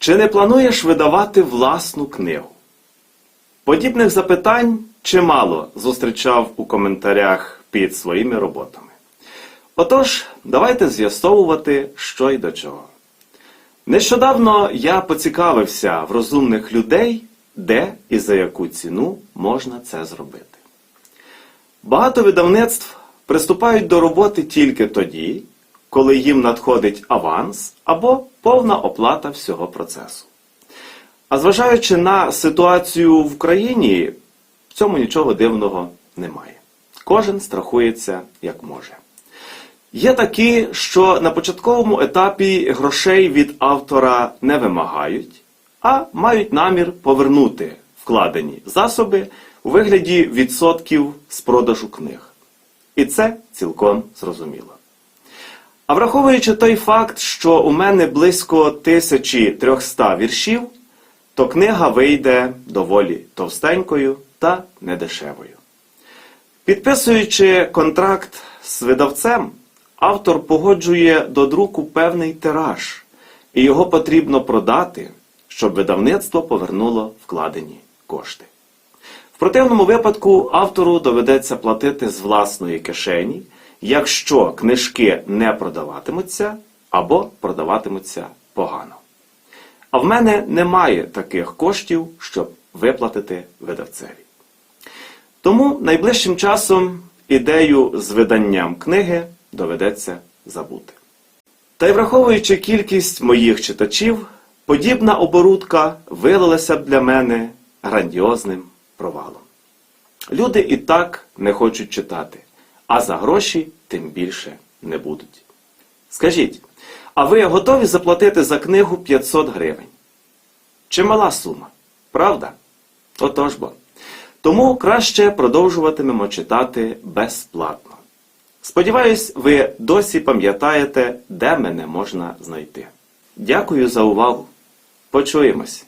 Чи не плануєш видавати власну книгу? Подібних запитань чимало зустрічав у коментарях під своїми роботами. Отож, давайте з'ясовувати, що й до чого. Нещодавно я поцікавився в розумних людей, де і за яку ціну можна це зробити. Багато видавництв приступають до роботи тільки тоді, коли їм надходить аванс або повна оплата всього процесу. А зважаючи на ситуацію в країні, в цьому нічого дивного немає. Кожен страхується як може. Є такі, що на початковому етапі грошей від автора не вимагають, а мають намір повернути вкладені засоби у вигляді відсотків з продажу книг. І це цілком зрозуміло. А враховуючи той факт, що у мене близько 1300 віршів, то книга вийде доволі товстенькою та недешевою. Підписуючи контракт з видавцем, автор погоджує до друку певний тираж, і його потрібно продати, щоб видавництво повернуло вкладені кошти. В противному випадку автору доведеться платити з власної кишені, якщо книжки не продаватимуться або продаватимуться погано. А в мене немає таких коштів, щоб виплатити видавцеві. Тому найближчим часом ідею з виданням книги доведеться забути. Та й враховуючи кількість моїх читачів, подібна оборудка вилилася б для мене грандіозним провалом. Люди і так не хочуть читати, а за гроші тим більше не будуть. Скажіть, а ви готові заплатити за книгу 500 гривень? Чимала сума, правда? Отож бо. Тому краще продовжуватимемо читати безплатно. Сподіваюсь, ви досі пам'ятаєте, де мене можна знайти. Дякую за увагу. Почуємось!